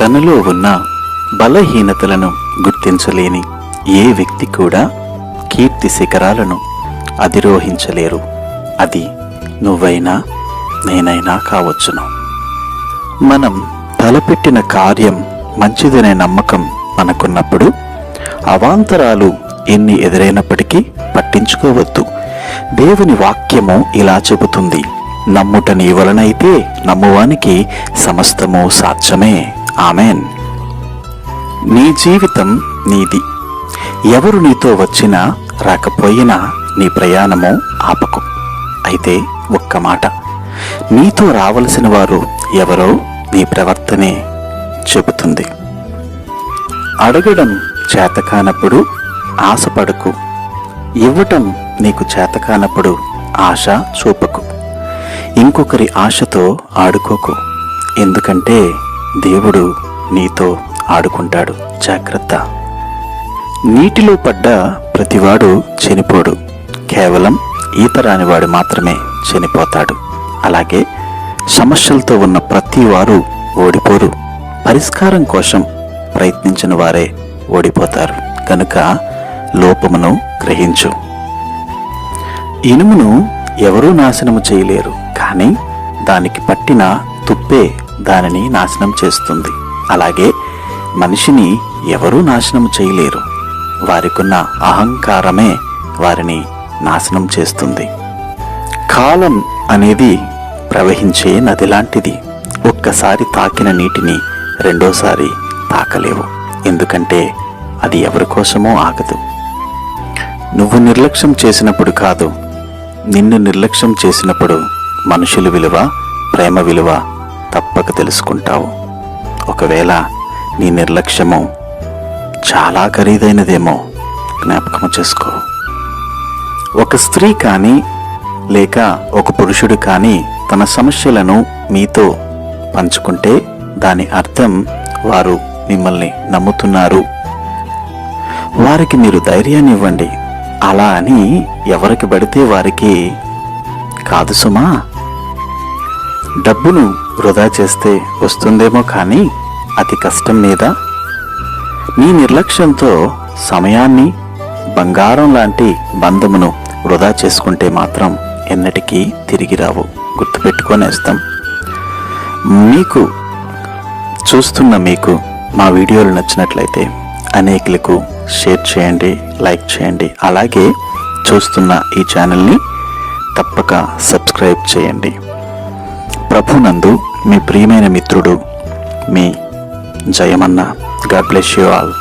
తనలో ఉన్న బలహీనతలను గుర్తించలేని ఏ వ్యక్తి కూడా కీర్తి శిఖరాలను అధిరోహించలేరు. అది నువ్వైనా నేనైనా కావచ్చును. మనం తలపెట్టిన కార్యం మంచిదనే నమ్మకం మనకున్నప్పుడు అవాంతరాలు ఎన్ని ఎదురైనప్పటికీ పట్టించుకోవద్దు. దేవుని వాక్యము ఇలా చెబుతుంది నమ్ముట నీ వలనైతే నమ్మువానికి సమస్తము సాధ్యమే. ఆమెన్. నీ జీవితం నీది. ఎవరు నీతో వచ్చినా రాకపోయినా నీ ప్రయాణము ఆపకు. అయితే ఒక్క మాట. నీతో రావలసిన వారు ఎవరో నీ ప్రవర్తనే చెబుతుంది. అడగడం చేతకానప్పుడు ఆశపడకు. ఇవ్వటం నీకు చేతకానప్పుడు ఆశ చూపకు. ఇంకొకరి ఆశతో ఆడుకోకు. ఎందుకంటే దేవుడు నీతో ఆడుకుంటాడు. జాగ్రత్త. నీటిలో పడ్డ ప్రతివాడు చనిపోడు. కేవలం ఈత రానివాడు మాత్రమే చనిపోతాడు. అలాగే సమస్యలతో ఉన్న ప్రతి వారు ఓడిపోరు. పరిష్కారం కోసం ప్రయత్నించిన వారే ఓడిపోతారు. కనుక లోపమును గ్రహించు. ఇనుమును ఎవరూ నాశనము చేయలేరు. కానీ దానికి పట్టిన తుప్పే దానిని నాశనం చేస్తుంది. అలాగే మనిషిని ఎవరూ నాశనం చేయలేరు. వారికున్న అహంకారమే వారిని నాశనం చేస్తుంది. కాలం అనేది ప్రవహించే నది లాంటిది ఒక్కసారి తాకిన నీటిని రెండోసారి తాకలేవు. ఎందుకంటే అది ఎవరి కోసమో ఆగదు. నువ్వు నిర్లక్ష్యం చేసినప్పుడు కాదు నిన్ను నిర్లక్ష్యం చేసినప్పుడు మనుషుల విలువ ప్రేమ విలువ తప్పక తెలుసుకుంటావు. ఒకవేళ నీ నిర్లక్ష్యము చాలా ఖరీదైనదేమో జ్ఞాపకము చేసుకో. ఒక స్త్రీ కానీ లేక ఒక పురుషుడు కానీ తన సమస్యలను మీతో పంచుకుంటే దాని అర్థం వారు మిమ్మల్ని నమ్ముతున్నారు. వారికి మీరు ధైర్యాన్ని ఇవ్వండి. అలా అని ఎవరికి పడితే వారికి కాదు సుమా. డబ్బును వృధా చేస్తే వస్తుందేమో కానీ అతి కష్టం మీద నీ నిర్లక్ష్యంతో సమయాన్ని బంగారం లాంటి బంధమును వృధా చేసుకుంటే మాత్రం ఎన్నటికీ తిరిగి రావు. గుర్తుపెట్టుకొనేస్తాం మీకు చూస్తున్న మీకు మా వీడియోలు నచ్చినట్లయితే అనేకులకు షేర్ చేయండి లైక్ చేయండి అలాగే చూస్తున్న ఈ ఛానల్ని తప్పక సబ్స్క్రైబ్ చేయండి. ప్రభునందు మీ ప్రియమైన మిత్రుడు మీ Jayamanna. God bless you all